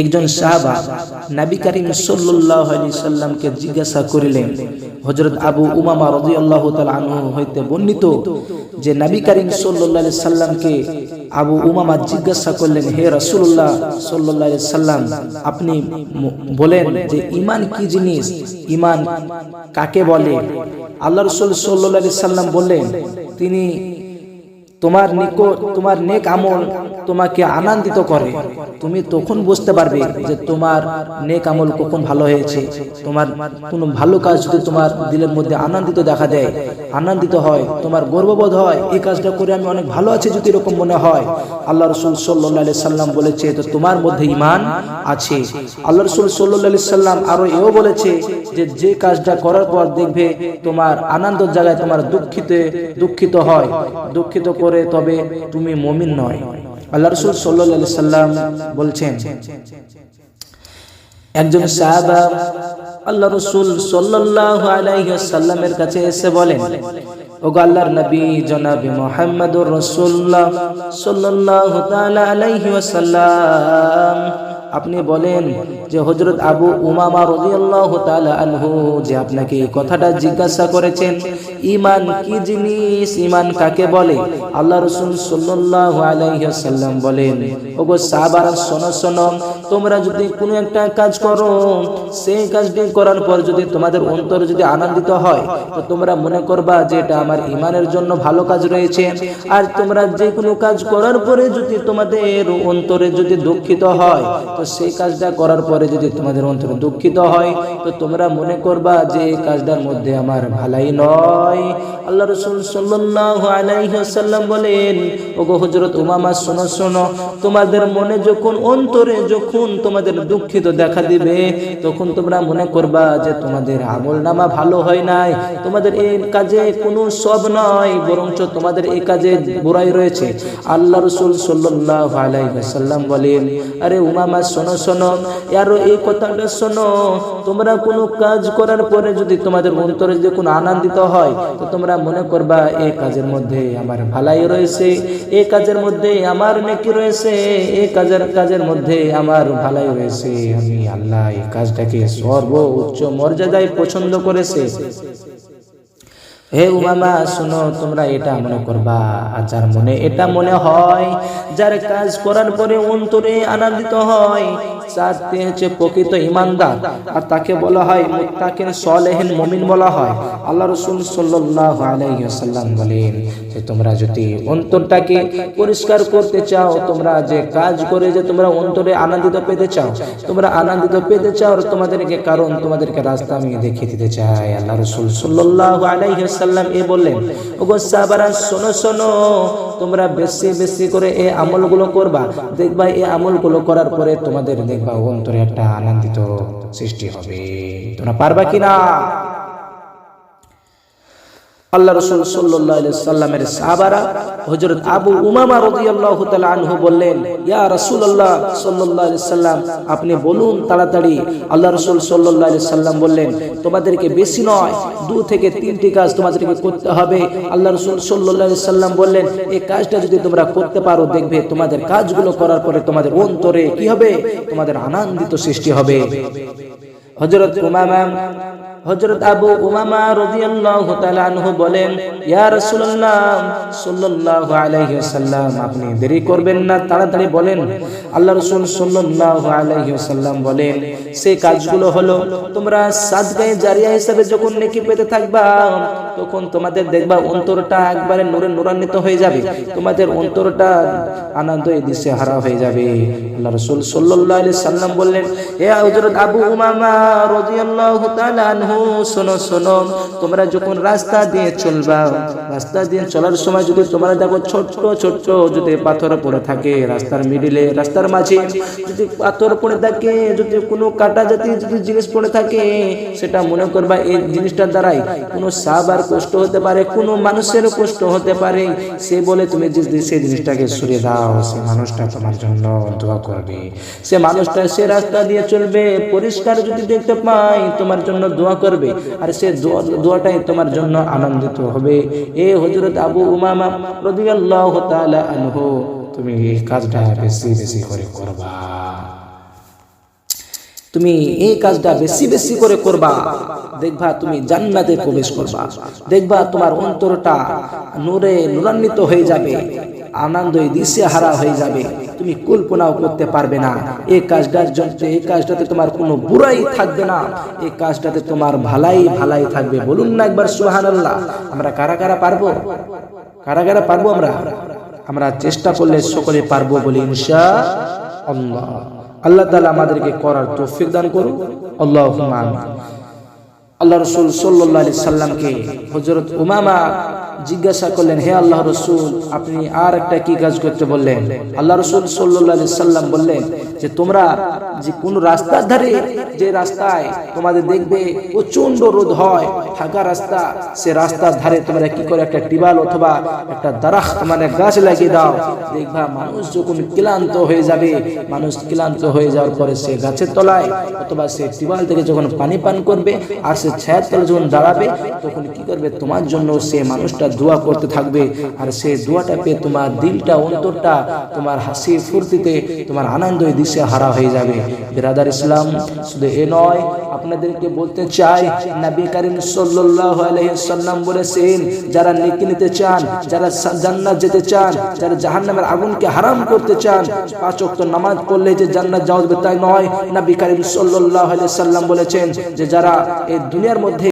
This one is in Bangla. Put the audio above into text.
একজন সাহাবা নবী করিম সাল্লাল্লাহু আলাইহি সাল্লামকে জিজ্ঞাসা করিলেন, হযরত আবু উমামা রাদিয়াল্লাহু তাআলা আনহু হইতে বর্ণিত যে নবী করিম আলাইহি সাল্লামকে আবু উমামা জিজ্ঞাসা করলেন, হে রাসূলুল্লাহ সাল্লাল্লাহু আলাইহি সাল্লাম, আপনি বলেন যে ঈমান কি জিনিস? ঈমান কাকে বলে? আল্লাহ রাসূল আলাইহি সাল্লাম বললেন, তিনি তোমার নিকট, তোমার নেক আমল তোমাকে আনন্দিত করে। তুমি তখন বুঝতে পারবে যে তোমার নেক আমল কখন ভালো হয়েছে। তোমার কোনো ভালো কাজ যদি তোমার দিলের মধ্যে আনন্দিত দেখা দেয়, আনন্দিত হয়, তোমার গর্ববোধ হয়, এই কাজটা করে আমি অনেক ভালো আছি যদি এরকম মনে হয়। আল্লাহ রসুল সাল্লাহ সাল্লাম বলেছে, তো তোমার মধ্যে ইমান আছে। আল্লাহ রসুল সাল্লাহ সাল্লাম আরও এও বলেছে যে যে কাজটা করার পর দেখবে তোমার আনন্দের জায়গায় তোমার দুঃখিত দুঃখিত হয়। দুঃখিত করে তবে তুমি মমিন নয়। আল্লাহ রসুল সাল্লাহ সাল্লাম বলছেন, একজন সাহাবা আল্লাহ রসুল সাল্লাল্লাহু আলাইহি সাল্লামের কাছে এসে বলেন, ওগো আল্লাহর নবী জনাবি মুহাম্মদুর রাসূলুল্লাহ সাল্লাল্লাহু তাআলা আলাইহি ওয়াসাল্লাম আপনি বলেন যে হজরত আবু উমামা রাদিয়াল্লাহু তাআলা আনহু যে আপনাকে এই কথাটা জিজ্ঞাসা করেছেন ঈমান কি জিনিস ঈমান কাকে বলে? আল্লাহ রাসূল সাল্লাল্লাহু আলাইহি ওয়াসাল্লাম বলেন, ওগো সাহাবারা শোনো শোনো, তোমরা যদি কোনো একটা কাজ করো, সেই কাজটি করার পর যদি তোমাদের অন্তর যদি আনন্দিত হয়, তো তোমরা মনে করবা যে এটা আমার ইমানের জন্য ভালো কাজ রয়েছে। আর তোমরা যে কোনো কাজ করার পরে যদি তোমাদের অন্তরে যদি দুঃখিত হয়, তো সেই কাজটা করার পরে যদি তোমাদের অন্তরে দুঃখিত হয়, তো তোমরা মনে করবা যে এই কাজটার মধ্যে আমার ভালাই নয়। আল্লাহ রসুল ওয়াসাল্লাম বলেন, ওগো উমামা, শোনো শোনো, তোমাদের মনে যখন অন্তরে যখন তোমাদের দুঃখিত দেখা দিবে, তখন তোমরা মনে করবা যে তোমাদের আমল নামা ভালো হয় নাই। তোমাদের এই কাজে কোনো সব নয় বরঞ্চ তোমাদের এই কাজে বুড়াই রয়েছে। আল্লাহ রসুল সাল্লাল্লাহু আলাইহি বলেন, আরে উমামা শোনো শোনো। আরও এই কথাটা শোনো। তোমরা কোনো কাজ করার পরে যদি তোমাদের অন্তরে যদি কোনো আনন্দিত হয়, তো তোমরা মনে করবা এই কাজের মধ্যে আমার ভালাই রয়েছে এই কাজের মধ্যে আমার নেকি রয়েছে এই কাজের কাজের মধ্যে আমার ভালাই রয়েছে। আমি আল্লাহ এই কাজটাকে সর্ব উচ্চ মর্যাদায় পছন্দ করেছে। হে উমামা শুনো, তোমরা এটা মনে করবা। আর যার মনে এটা মনে হয়, যার কাজ করার পরে অন্তরে আনন্দিত হয় চারটি হচ্ছে প্রকৃত ইমানদার। আর তাকে বলা হয় মুত্তাকিন সলেহিন মুমিন বলা হয়। আল্লাহ রসুল সাল্লাল্লাহু আলাইহি ওয়াসাল্লাম বলেন যে তোমরা যদি অন্তরটাকে পরিষ্কার করতে চাও, তোমরা যে কাজ করে যে তোমরা অন্তরে আনন্দিত পেতে চাও, তোমরা আনন্দিত পেতে চাও তোমাদেরকে কারণ তোমাদেরকে রাস্তা আমি দেখিয়ে দিতে চাই। আল্লাহ রসুল সাল্লাল্লাহু আলাইহি ওয়াসাল্লাম এ বললেন, ওগো সাহাবারা শোনো শোনো, তোমরা বেশি বেশি করে এই আমলগুলো করবা। দেখবা এই আমলগুলো করার পরে তোমাদের দেখবা অন্তরে একটা আনন্দিত সৃষ্টি হবে। তোমরা পারবা কিনা? আল্লাহ রসুল সাল্লামের সাহাবারা হযরত আবু উমামা রাদিয়াল্লাহু তাআলা আনহু বললেন, ইয়া রসুল আল্লাহ সাল্লাম, আপনি বলুন তাড়াতাড়ি। আল্লাহ রসুল আলাইহি সাল্লাম বললেন, তোমাদেরকে বেশি নয়, দু থেকে তিনটি কাজ তোমাদেরকে করতে হবে। আল্লাহ রসুল আলাইহি সাল্লাম বললেন, এই কাজটা যদি তোমরা করতে পারো, দেখবে তোমাদের কাজগুলো করার পরে তোমাদের অন্তরে কি হবে? তোমাদের আনন্দিত সৃষ্টি হবে। হযরত উমামা হযরত আবু উমামা রাদিয়াল্লাহু তাআলা আনহু বলেন, ইয়া রাসূলুল্লাহ, সাল্লাল্লাহু আলাইহি ওয়াসাল্লাম, আপনি দেরি করবেন না, তাড়াতাড়ি বলেন। আল্লাহ রাসূল সাল্লাল্লাহু আলাইহি ওয়াসাল্লাম বলেন সেই কাজগুলো হলো, তোমরা সাদগায়ে জারিয়া হিসেবে যখন নেকি পেতে থাকবা, তখন তোমাদের দেখবা অন্তরটা একবারে নূরে নূরান্বিত হয়ে যাবে, তোমাদের অন্তরটা আনন্দ দিশে হারা হয়ে যাবে। আল্লাহ রাসূল সাল্লাল্লাহু আলাইহি সাল্লাম বললেন হে হযরত আবু উমামা রাদিয়াল্লাহু তাআলা আনহু শোনো শোনো, তোমরা যখন রাস্তা দিয়ে চলবা, রাস্তা দিয়ে চলার সময় যদি তোমরা দেখো ছোট ছোট যদি পাথর পড়ে থাকে রাস্তার মিডিলে রাস্তার মাঝে, যদি পাথর পড়ে থাকে, যদি কোনো কাটা জাতীয় যদি জিনিস পড়ে থাকে, সেটা মনে করবা এই জিনিসটার দ্বারাই কোনো সাবার কষ্ট হতে পারে, কোনো মানুষেরও কষ্ট হতে পারে। সে বলে, তুমি সেই জিনিসটাকে সরিয়ে দাও, সে মানুষটা তোমার জন্য দোয়া করবে। সে মানুষটা সে রাস্তা দিয়ে চলবে, পরিষ্কার যদি দেখতে পাই তোমার জন্য দোয়া করবে। আর সে দোয়াটাই তোমার জন্য আনন্দিত হবে। এ হজরত আবু উমামা রাদিয়াল্লাহু তাআলা আনহু, তুমি এই কাজটা বেশি বেশি করে করবা। তুমি এই কাজটা বেশি বেশি করে করবা। দেখবা তুমি জান্নাতে প্রবেশ করবা। দেখবা তোমার অন্তরটা নূরে নূরান্বিত হয়ে যাবে। আনন্দ দিশে হারা হয়ে যাবে। তুমি কল্পনাও করতে পারবে না। এই কাজটার জন্য এই কাজটাতে তোমার কোনো বুড়াই থাকবে না। এই কাজটাতে তোমার ভালাই ভালাই থাকবে। বলুন না একবার সুবহানাল্লাহ। আমরা কারা কারা পারব? কারা কারা পারব আমরা? আমরা চেষ্টা করলে সকলে পারব বলি ইনশা আল্লাহ। আল্লাহ তাআলা আমাদেরকে করার তৌফিক দান করুন আল্লাহ আল্লাহ রসুল সাল্লাহ সাল্লামকে হজরত উমামা জিজ্ঞাসা করলেন, হে আল্লাহ রসুল, আপনি আর একটা কি কাজ করতে বললেন? আল্লাহ রসুল সাল্লাম বললেন যে তোমরা যে কোন রাস্তার ধারে যে রাস্তায় তোমাদের দেখবে প্রচণ্ড রোদ হয়, ফাঁকা রাস্তা, সে রাস্তার ধারে তোমরা কি করে একটা টিবাল অথবা একটা দারাখ মানে গাছ লাগিয়ে দাও, দেখবা মানুষ যখন ক্লান্ত হয়ে যাবে, মানুষ ক্লান্ত হয়ে যাওয়ার পরে সে গাছের তলায় অথবা সে টিবাল থেকে যখন পানি পান করবে আর সে ছায়ার তলে যখন দাঁড়াবে, তখন কি করবে? তোমার জন্য সে মানুষটা দোয়া করতে থাকবে আর সে দোয়াটা পেয়ে তোমার দিলটা, অন্তরটা তোমার হাসি ফুর্তিতে তোমার আনন্দ দিশে হারা হয়ে যাবে। বিরাদার ইসলাম, শুধু এ নয়, আপনাদেরকে বলতে চাই, নবী করিম সাল্লাল্লাহু আলাইহি সাল্লাম বলেছেন, যারা নেকি নিতে চান, যারা জান্নাত যেতে চান, যারা জাহান্নামের আগুনকে হারাম করতে চান, পাঁচ ওয়াক্ত নামাজ পড়লে যে জান্নাত যাওয়া তাই নয়। নবী করিম সাল্লাল্লাহু আলাইহি সাল্লাম বলেছেন যে যারা এই দুনিয়ার মধ্যে